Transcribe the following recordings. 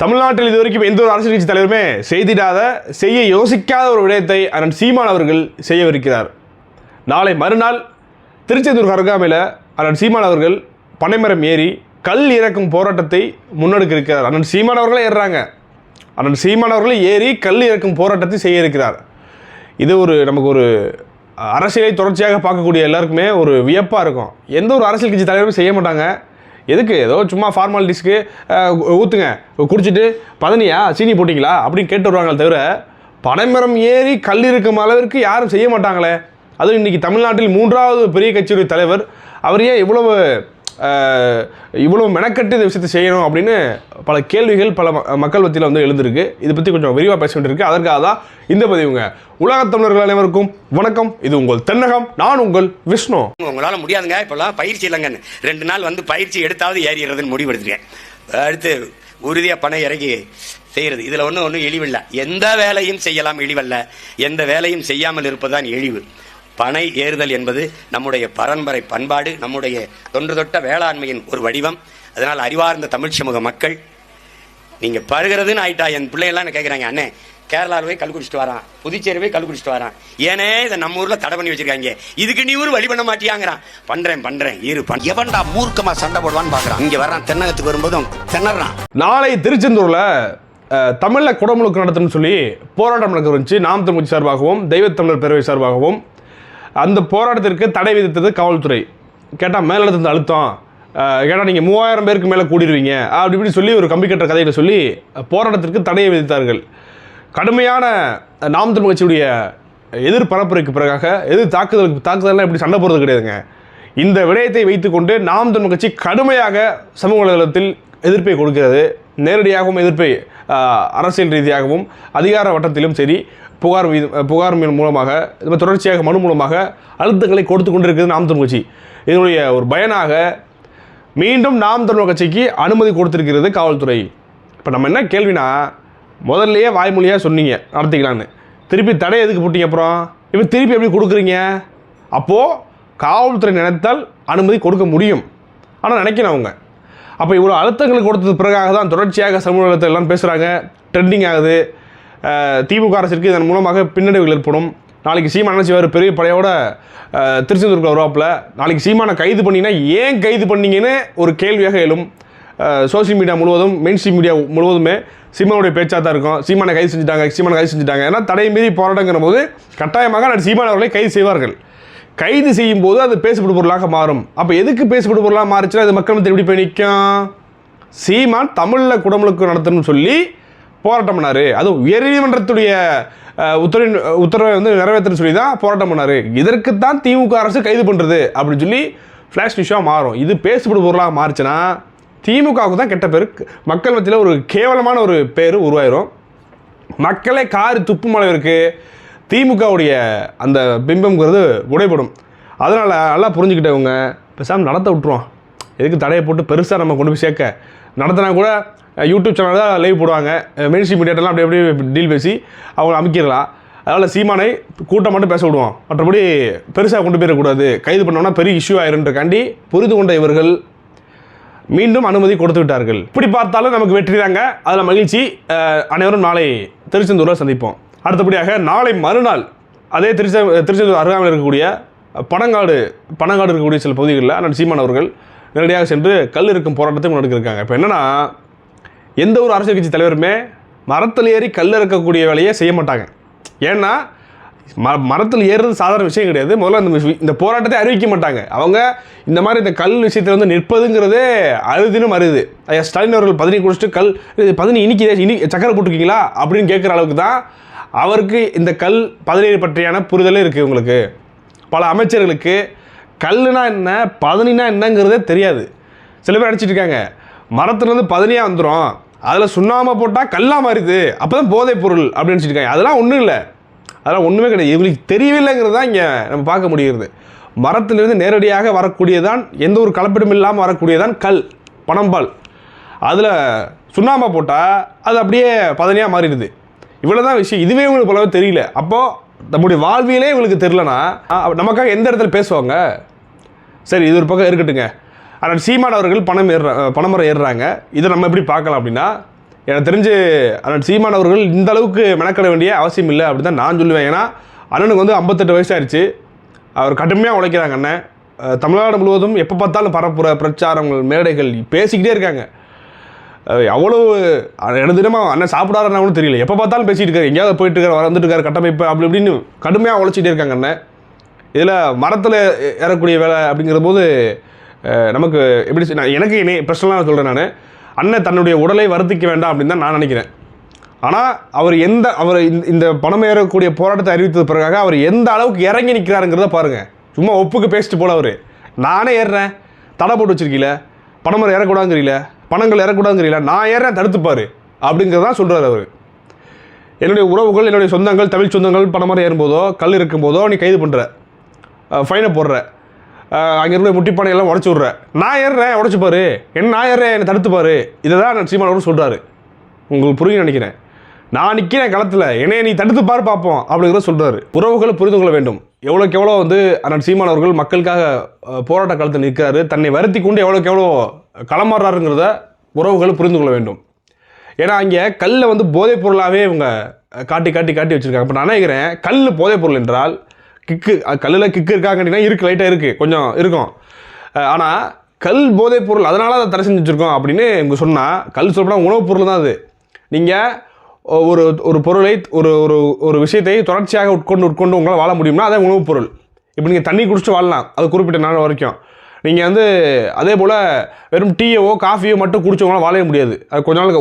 தமிழ்நாட்டில் இது வரைக்கும் எந்த ஒரு அரசியல் கட்சி தலைவருமே செய்திடாத செய்ய யோசிக்காத ஒரு விடயத்தை அண்ணன் சீமான் அவர்கள் செய்யவிருக்கிறார். நாளை மறுநாள் திருச்செந்தூர் அருகாமையில் அண்ணன் சீமான் அவர்கள் பனைமரம் ஏறி கல் இறக்கும் போராட்டத்தை முன்னெடுக்க இருக்கிறார். அண்ணன் சீமான் அவர்களே ஏறுறாங்க. அண்ணன் சீமான் அவர்களே ஏறி கல் இறக்கும் போராட்டத்தை செய்ய இருக்கிறார். இது ஒரு நமக்கு ஒரு அரசியலை தொடர்ச்சியாக பார்க்கக்கூடிய எல்லாருக்குமே ஒரு வியப்பாக இருக்கும். எந்த ஒரு அரசியல் கட்சி தலைவரும் செய்ய மாட்டாங்க. எதுக்கு? ஏதோ சும்மா ஃபார்மாலிட்டிஸ்க்கு ஊற்றுங்க குடிச்சிட்டு பதனியா? சீனி போட்டிங்களா? அப்படின்னு கேட்டு வருவாங்களே தவிர பனைமரம் ஏறி கல் இருக்கும் அளவிற்கு யாரும் செய்ய மாட்டாங்களே. அதுவும் இன்றைக்கி தமிழ்நாட்டில் மூன்றாவது பெரிய கட்சியுடைய தலைவர். அவர் ஏன் இவ்வளவு இவ்வளோ மெனக்கட்டு இந்த விஷயத்தை செய்யணும் அப்படின்னு பல கேள்விகள் பல ம- மக்கள் மத்தியில் வந்து எழுந்திருக்கு. இதை பற்றி கொஞ்சம் விரிவாக பேச வேண்டியிருக்கு அதற்காக தான் இந்த பதிவுங்க உலகத் தமிழர்கள் அனைவருக்கும் வணக்கம். இது உங்கள் தென்னகம். நான் உங்கள் விஷ்ணு. உங்களால் முடியாதுங்க. இப்போல்லாம் பயிற்சி இல்லைங்கன்னு. ரெண்டு நாள் வந்து பயிற்சி எடுத்தாவது ஏறிடுறதுன்னு முடிவெடுத்துருக்கேன் அடுத்து உறுதியாக பணம் இறங்கி செய்கிறது இதில் ஒன்றும் ஒன்றும் இழிவில்லை. எந்த வேலையும் செய்யலாம் இழிவல்ல. எந்த வேலையும் செய்யாமல் இருப்பதுதான் இழிவு. பனை ஏறுதல் என்பது நம்முடைய பரம்பரை பண்பாடு நம்முடைய தொன்று தொட்ட வேளாண்மையின் ஒரு வடிவம். அதனால் அறிவார்ந்த தமிழ் சமூக மக்கள் நீங்கள் பருகிறதுன்னு ஆயிட்டா என் பிள்ளைகள்லாம் என்ன கேட்குறாங்க அண்ணே கேரளாவில் போய் கல் குடிச்சிட்டு வரான் புதுச்சேரி போய் கல் குடிச்சிட்டு வரான். ஏனே இதை நம்ம ஊரில் தடை பண்ணி வச்சிருக்காங்க. இதுக்கு நீ ஊர் வழி பண்ண மாட்டியாங்கிறான். பண்றேன் பண்றேன் இரு பண். எவன்டா மூர்க்கமா சண்டை போடுவான்னு பாக்குறான். இங்க வர்றான் தென்னகத்துக்கு வரும்போதும் திணறான். நாளை திருச்செந்தூரில் தமிழில் குடமுழுக்கு நடத்துன்னு சொல்லி போராட்டம் நடக்க இருந்துச்சு. நாம் தமிழ் சார்பாகவும் தெய்வத்தமிழர் பேரவை சார்பாகவும். அந்த போராட்டத்திற்கு தடை விதித்தது காவல்துறை. கேட்டால் மேலிடத்துல அழுத்தம். கேட்டால் நீங்கள் மூவாயிரம் பேருக்கு மேலே கூடிடுவீங்க அப்படி இப்படி சொல்லி ஒரு கம்பி கட்டுற கதைகளை சொல்லி போராட்டத்திற்கு தடையை விதித்தார்கள். கடுமையான நாம் தமிழ் கட்சியுடைய எதிர்பரப்புரைக்கு பிறகாக எதிர் தாக்குதலுக்கு தாக்குதல்லாம் இப்படி சண்டை போடுறது கிடையாதுங்க. இந்த விடயத்தை வைத்துக்கொண்டு நாம் தமிழ் கட்சி கடுமையாக சமூக வலைதளத்தில் எதிர்ப்பை கொடுக்கிறது. நேரடியாகவும் எதிர்ப்பை அரசியல் ரீதியாகவும் அதிகார வட்டத்திலும் சரி புகார் புகார் மூலமாக இது மாதிரி தொடர்ச்சியாக மனு மூலமாக அழுத்தங்களை கொடுத்து கொண்டிருக்கிறது நாம் தமிழ் கட்சி. இதனுடைய ஒரு பயனாக மீண்டும் நாம் தமிழ் கட்சிக்கு அனுமதி கொடுத்திருக்கிறது காவல்துறை. இப்போ நம்ம என்ன கேள்வினா முதல்லையே வாய்மொழியாக சொன்னீங்க நடத்திக்கலான்னு திருப்பி தடை எதுக்கு போட்டீங்க அப்புறம்? இப்போ திருப்பி எப்படி கொடுக்குறீங்க? அப்போது காவல்துறை நினைத்தால் அனுமதி கொடுக்க முடியும். ஆனால் நினைக்கணும் அவங்க. அப்போ இவ்வளோ அழுத்தங்கள் கொடுத்தது பிறகாக தான் தொடர்ச்சியாக சமூக நலத்தை எல்லாம் பேசுகிறாங்க ட்ரெண்டிங் ஆகுது. திமுக அரசிற்கு இதன் மூலமாக பின்னடைவுகள் ஏற்படும். நாளைக்கு சீமான நினச்சிவார் பெரிய படையோட திருச்செந்தூருக்கு வருவாப்பில். நாளைக்கு சீமானை கைது பண்ணீங்கன்னா ஏன் கைது பண்ணீங்கன்னு ஒரு கேள்வியாக எழும். சோஷியல் மீடியா முழுவதும் மெயின்ஸ்ட்ரீம் மீடியா முழுவதுமே சீமானுடைய பேச்சாக தான் இருக்கும். சீமானை கைது செஞ்சுட்டாங்க சீமானை கைது செஞ்சுட்டாங்க. ஏன்னா தடை மீறி போராட்டங்கிற போது கட்டாயமாக நான் சீமான் அவர்களை கைது செய்வார்கள். கைது செய்யும் போது அது பேசப்படும் பொருளாக மாறும். அப்போ எதுக்கு பேசப்படும் பொருளாக மாறுச்சுன்னா அது மக்கள் மத்தியில் எப்படி போய் நிற்கும்? சீமான் தமிழில் குடமுழுக்கு நடத்தணும்னு சொல்லி போராட்டம் பண்ணார். அதுவும் உயர்நீதிமன்றத்துடைய நீதிமன்றத்துடைய உத்தரவின் உத்தரவை வந்து நிறைவேற்றணும்னு சொல்லி தான் போராட்டம் பண்ணார். இதற்குத்தான் திமுக அரசு கைது பண்ணுறது அப்படின்னு சொல்லி ஃப்ளாஷ் நியூஸாக மாறும். இது பேசப்படும் பொருளாக மாறுச்சுன்னா திமுகவுக்கு தான் கெட்ட பேர். மக்கள் மத்தியில் ஒரு கேவலமான ஒரு பேர் உருவாயிரும். மக்களே கார் துப்பு மலை இருக்குது திமுகவுடைய அந்த பிம்பம்ங்கிறது உடைபடும். அதனால் நல்லா புரிஞ்சுக்கிட்டவங்க பேசாமல் நடத்த விட்ருவோம் எதுக்கு தடையை போட்டு பெருசாக நம்ம கொண்டு போய் சேர்க்க? நடத்தினா கூட யூடியூப் சேனல் தான் லைவ் போடுவாங்க. மெயின்ஸ்ட்ரீம் மீடியாட்டெல்லாம் அப்படி அப்படியே டீல் பேசி அவங்க அமைக்கிடலாம். அதனால் சீமானை கூட்டம் மட்டும் பேச விடுவோம். மற்றபடி பெருசாக கொண்டு போயிடக்கூடாது. கைது பண்ணோம்னா பெரிய இஷ்யூ ஆயிருன்றக்காண்டி புரிந்து கொண்ட இவர்கள் மீண்டும் அனுமதி கொடுத்து விட்டார்கள். இப்படி பார்த்தாலும் நமக்கு வெற்றி தாங்க. அதில் மகிழ்ச்சி. அனைவரும் நாளை திருச்செந்தூரில் சந்திப்போம். அடுத்தபடியாக நாளை மறுநாள் அதே திருச்செ திருச்செந்தூர் அருகாமையில் இருக்கக்கூடிய பனங்காடு பனங்காடு இருக்கக்கூடிய சில பகுதிகளில் அண்ணன் சீமான் அவர்கள் நேரடியாக சென்று கல் இருக்கும் போராட்டத்தை முன்னெடுக்கிருக்காங்க இப்போ என்னன்னா எந்த ஒரு அரசியல் கட்சி தலைவருமே மரத்தில் ஏறி கல் இருக்கக்கூடிய வேலையை செய்ய மாட்டாங்க. ஏன்னா ம மரத்தில் ஏறுறது சாதாரண விஷயம் கிடையாது. முதல்ல இந்த இந்த போராட்டத்தை அறிவிக்க மாட்டாங்க. அவங்க இந்த மாதிரி இந்த கல் விஷயத்தில் வந்து நிற்பதுங்கிறதே அழுதினும் அறுது ஐயா ஸ்டாலின் அவர்கள் பதினி குடிச்சிட்டு கல் பதினி இனிக்கு இனி சக்கரை போட்டுருக்கீங்களா? அப்படின்னு கேட்குற அளவுக்கு தான் அவருக்கு இந்த கல் பதினேழு பற்றியான புரிதலே இருக்குது உங்களுக்கு. பல அமைச்சர்களுக்கு கல்லுனா என்ன பதனினா என்னங்கிறதே தெரியாது. சில பேர் நினச்சிட்டு இருக்காங்க மரத்துலேருந்து பதனியாக வந்துடும் அதில் சுண்ணாமல் போட்டால் கல்லாக மாறிது அப்போ தான் போதைப் பொருள் அப்படின்னு நினச்சிட்டு இருக்காங்க. அதெல்லாம் ஒன்றும் இல்லை. அதெல்லாம் ஒன்றுமே கிடையாது. இவங்களுக்கு தெரியவில்லைங்கிறது தான் இங்கே நம்ம பார்க்க முடிகிறது. மரத்திலிருந்து நேரடியாக வரக்கூடியதான் எந்த ஒரு கலப்பிடம் இல்லாமல் வரக்கூடியதான் கல் பனம்பால். அதில் சுண்ணாம்பை போட்டால் அது அப்படியே பதனியாக மாறிடுது. இவ்வளோ தான் விஷயம். இதுவே உங்களுக்கு போலவே தெரியல. அப்போது நம்முடைய வாழ்வியலே இவங்களுக்கு தெரிலனா நமக்காக எந்த இடத்துல பேசுவாங்க? சரி இது ஒரு பக்கம் இருக்கட்டுங்க. ஆனால் சீமான் அவர்கள் பணம் ஏறுற பணமுறை ஏறுறாங்க. இதை நம்ம எப்படி பார்க்கலாம் அப்படின்னா எனக்கு தெரிஞ்சு அண்ணன் சீமான் அவர்கள் இந்த அளவுக்கு மெனக்கட வேண்டிய அவசியம் இல்லை அப்படின்னு தான் நான் சொல்லுவேன். ஏன்னா அண்ணனுக்கு வந்து ஐம்பத்தெட்டு வயசாயிருச்சு அவர் கடுமையாக உழைக்கிறாங்க அண்ணன். தமிழ்நாடு முழுவதும் எப்போ பார்த்தாலும் பரப்புற பிரச்சாரங்கள் மேடைகள் பேசிக்கிட்டே இருக்காங்க. அவ்வளோ எவ்வளவு எனக்கு தினமாக அண்ணன் சாப்பிடாருன்னு தெரியல. எப்போ பார்த்தாலும் பேசிகிட்டு இருக்காரு. எங்கேயாவது போயிட்டு இருக்காரு வந்துட்டு இருக்காரு கட்டமைப்பு அப்படி இப்படின்னு கடுமையாக உழைச்சிட்டே இருக்காங்க அண்ணன். இதில் மரத்தில் ஏறக்கூடிய வேலை அப்படிங்கிற போது நமக்கு எப்படி நான் எனக்கு இனி பிரச்சனைலாம் சொல்கிறேன் நான் அண்ணன் தன்னுடைய உடலை வருத்திக்க வேண்டாம் அப்படின்னு தான் நான் நினைக்கிறேன். ஆனால் அவர் எந்த அவர் இந்த இந்த பணம் ஏறக்கூடிய போராட்டத்தை அறிவித்தது பிறகாக அவர் எந்த அளவுக்கு இறங்கி நிற்கிறாருங்கிறத பாருங்கள் சும்மா ஒப்புக்கு பேசிட்டு போல அவர். நானே ஏறுறேன். தடை போட்டு வச்சிருக்கீல. பணம் ஏறக்கூடாதுங்கிறீங்களே பணங்கள் ஏறக்கூடாதுங்கிறீல நான் ஏறேன் தடுத்துப்பார். அப்படிங்கிறதான் சொல்கிறார் அவர். என்னுடைய உறவுகள் என்னுடைய சொந்தங்கள் தமிழ் சொந்தங்கள் பணமரம் ஏறும்போதோ கல் இருக்கும்போதோ நீ கைது பண்ணுற ஃபைனை போடுற. அங்கே முட்டி முட்டிப்பானை எல்லாம் உடச்சி விட்ற. நான் ஏறுறேன் உடச்சிப்பார் என்ன நான் ஏறுறேன் என்னை தடுத்துப்பார். இதை தான் நான் சீமான் சொல்கிறாரு உங்களுக்கு புரியும் நினைக்கிறேன். நான் நிற்கிறேன் களத்தில். என்னைய நீ தடுத்து பார் பார்ப்போம் அப்படிங்கிறத சொல்கிறாரு உறவுகளை புரிந்து கொள்ள வேண்டும். எவ்வளோக்கு எவ்வளோ வந்து அண்ணன் சீமான் அவர்கள் மக்களுக்காக போராட்ட காலத்தில் நிற்கிறாரு தன்னை வருத்தி கொண்டு எவ்வளோக்கு எவ்வளோ களமாறுறாருங்கிறத உறவுகள் புரிந்து கொள்ள வேண்டும். ஏன்னா அங்கே கல்லை வந்து போதைப் பொருளாகவே இவங்க காட்டி காட்டி காட்டி வச்சுருக்காங்க. இப்போ நான் நினைக்கிறேன் கல் போதைப் பொருள் என்றால் கிக்கு கல்லில் கிக்கு இருக்காங்கன்னா இருக்குது லைட்டாக இருக்குது கொஞ்சம் இருக்கும். ஆனால் கல் போதைப் பொருள் அதனால் அதை தடை செஞ்சு வச்சுருக்கோம் அப்படின்னு இவங்க சொன்னால் கல் சொல்லப்போனால் உணவுப் பொருள் தான் அது. நீங்கள் ஒரு ஒரு பொருளை ஒரு ஒரு ஒரு விஷயத்தை தொடர்ச்சியாக உட்கொண்டு உட்கொண்டு உங்களால் வாழ முடியும்னா அதே உணவுப் பொருள். இப்போ நீங்கள் தண்ணி குடிச்சிட்டு வாழலாம். அது குறிப்பிட்ட நாள் வரைக்கும். நீங்கள் வந்து அதே போல் வெறும் டீயவோ காஃபியோ மட்டும் குடிச்சவங்களாம் வாழவே முடியாது. அது கொஞ்ச நாள்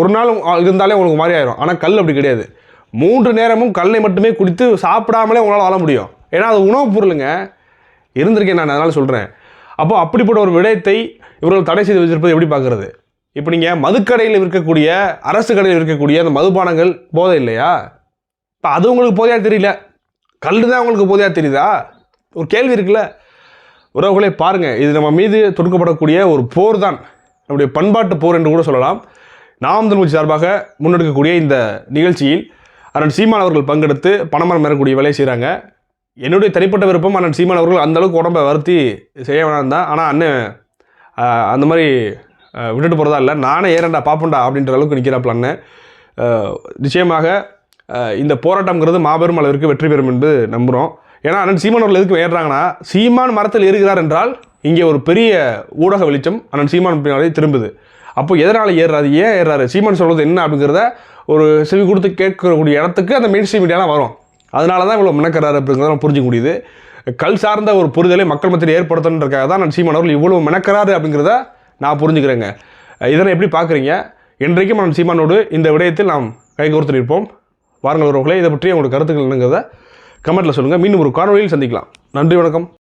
ஒரு நாள் இருந்தாலே உங்களுக்கு மாதிரி ஆயிரும். ஆனால் கல் அப்படி கிடையாது. மூன்று நேரமும் கல்லை மட்டுமே குடித்து சாப்பிடாமலே உங்களால் வாழ முடியும். ஏன்னா அது உணவுப் பொருளுங்க. இருந்திருக்கேன் நான் அதனால் சொல்கிறேன் அப்போ அப்படிப்பட்ட ஒரு விடயத்தை இவர்கள் தடை செய்து வச்சிருப்பது எப்படி பார்க்குறது? இப்போ நீங்கள் மதுக்கடையில் விற்கக்கூடிய அரசு கடையில் விற்கக்கூடிய அந்த மதுபானங்கள் போதை இல்லையா? இப்போ அது உங்களுக்கு போதையாக தெரியல. கல் தான் உங்களுக்கு போதையாக தெரியுதா? ஒரு கேள்வி இருக்குல்ல. உறவுகளை பாருங்கள் இது நம்ம மீது தொடுக்கப்படக்கூடிய ஒரு போர் தான். நம்முடைய பண்பாட்டு போர் என்று கூட சொல்லலாம். நாம் தமிழ் சார்பாக முன்னெடுக்கக்கூடிய இந்த நிகழ்ச்சியில் அண்ணன் சீமான் அவர்கள் பங்கெடுத்து பணமரம் பெறக்கூடிய வேலையை செய்கிறாங்க என்னுடைய தனிப்பட்ட விருப்பம் அண்ணன் சீமான் அவர்கள் அந்த அளவுக்கு உடம்பை வருத்தி செய்ய வேணாம் தான். ஆனால் அண்ணன் அந்த மாதிரி விட்டுட்டு போகிறதா இல்லை. நானே ஏறேன்டா பாப்பண்டா அப்படின்ற அளவுக்கு நிற்கிறாப்புல அண்ணன் நிச்சயமாக இந்த போராட்டம்ங்கிறது மாபெரும் அளவிற்கு வெற்றி பெறும் என்று நம்புகிறோம் ஏன்னா அண்ணன் சீமான் அவர்கள் எதுக்கு ஏறுறாங்கன்னா சீமான் மரத்தில் ஏறுகிறார் என்றால் இங்கே ஒரு பெரிய ஊடக வெளிச்சம் அண்ணன் சீமான் பின்னாலே திரும்புது. அப்போ எதனால் ஏறுறாரு? ஏன் ஏறுறாரு? சீமான் சொல்கிறது என்ன அப்படிங்கிறத ஒரு செவி கொடுத்து கேட்கக்கூடிய இடத்துக்கு அந்த மெயின் ஸ்ட்ரீம் மீடியாலாம் வரும். அதனால தான் இவ்வளோ மெனக்கிறாரு அப்படிங்கிறத நம்ம புரிஞ்சுக்க முடியுது. கல் சார்ந்த ஒரு புரிதலை மக்கள் மத்தியில் ஏற்படுத்தணுன்றக்காக தான் நான் சீமான் அவர்கள் இவ்வளோ மெனக்கிறாரு அப்படிங்கிறத நான் புரிஞ்சுக்கிறேங்க. இதனை எப்படி பார்க்குறீங்க? இன்றைக்கும் நான் சீமானோடு இந்த விடயத்தில் நாம் கைகோர்த்து நிற்போம் வாருங்கள் உறவுகளை இதை பற்றி உங்களோட கருத்துக்கள் என்னங்கிறத கமெண்ட்டில் சொல்லுங்கள் மீண்டும் ஒரு காணொலியில் சந்திக்கலாம். நன்றி வணக்கம்.